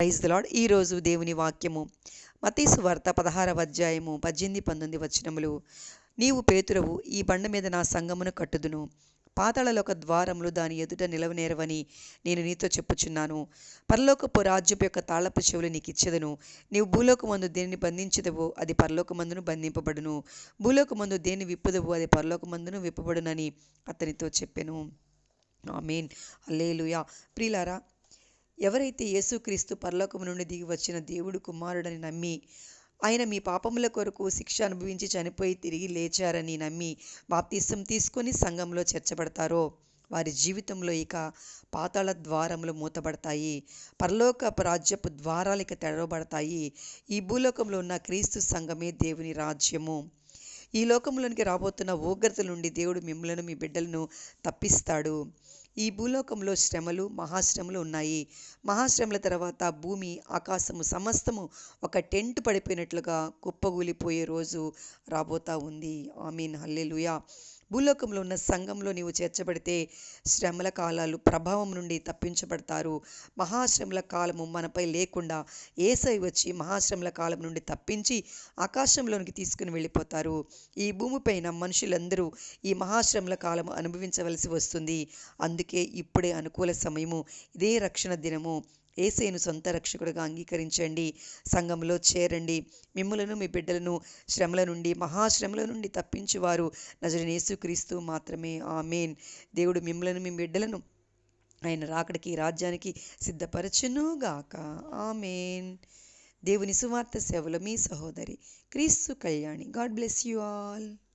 Praise the lord ఈరోజు దేవుని వాక్యము. మతీసు వార్త పదహారవ అధ్యాయము పద్దెనిమిది పంతొమ్మిది వచనములు. నీవు పేతురవు ఈ బండ మీద నా సంగమును కట్టుదును. పాతాళలోక ద్వారములు దాని ఎదుట నిలవనేరవని నేను నీతో చెప్పుచున్నాను. పరలోకపు రాజ్యపు యొక్క తాళపు చెవులు నీకు ఇచ్చేదను నీవు భూలోకమందు దేనిని బంధించదవో అది పరలోకమందును బంధింపబడును. భూలోకమందు దేన్ని విప్పుదవో అది పరలోకమందును విప్పబడునని అతనితో చెప్పెను. ఆమెన్. అల్లేలుయా ప్రిలారా ఎవరైతే యేసుక్రీస్తు పరలోకము నుండి దిగి వచ్చిన దేవుడు కుమారుడని నమ్మి ఆయన మీ పాపముల కొరకు శిక్ష అనుభవించి చనిపోయి తిరిగి లేచారని నమ్మి బాప్తిసం తీసుకొని సంఘంలో చేర్చబడతారో వారి జీవితంలో ఇక పాతాళ ద్వారములు మూతబడతాయి పరలోక రాజ్యపు ద్వారాలు ఇక తెరవబడతాయి. ఈ భూలోకంలో ఉన్న క్రీస్తు సంఘమే దేవుని రాజ్యము. ఈ లోకంలోనికి రాబోతున్న ఉగ్రత నుండి దేవుడు మిమ్మలను మీ బిడ్డలను తప్పిస్తాడు. ఈ భూలోకంలో శ్రమలు మహాశ్రమలు ఉన్నాయి. మహాశ్రమల తర్వాత భూమి ఆకాశము సమస్తము ఒక టెంట్ పడిపోయినట్లుగా కుప్పగూలిపోయే రోజు రాబోతా ఉంది. ఆమీన్. హల్లెలుయా. భూలోకంలో ఉన్న సంఘంలో నీవు చేర్చబడితే శ్రమల కాలాలు ప్రభావం నుండి తప్పించబడతారు. మహాశ్రమల కాలము మనపై లేకుండా ఏసై వచ్చి మహాశ్రమల కాలం నుండి తప్పించి ఆకాశంలోనికి తీసుకుని వెళ్ళిపోతారు. ఈ భూమిపైన మనుషులందరూ ఈ మహాశ్రమల కాలము అనుభవించవలసి వస్తుంది. అందుకే ఇప్పుడే అనుకూల సమయము ఇదే రక్షణ దినము. ఏసేను సొంత రక్షకుడిగా అంగీకరించండి. సంఘంలో చేరండి. మిమ్మలను మీ బిడ్డలను శ్రమల నుండి మహాశ్రమల నుండి తప్పించువారు నజరనేసుక్రీస్తు మాత్రమే. ఆమెన్. దేవుడు మిమ్మలను మీ బిడ్డలను ఆయన రాకడికి రాజ్యానికి సిద్ధపరచునుగాక. ఆమెన్. దేవుని సువార్త సేవలు మీ సహోదరి క్రీస్తు Kalyani. God bless you all.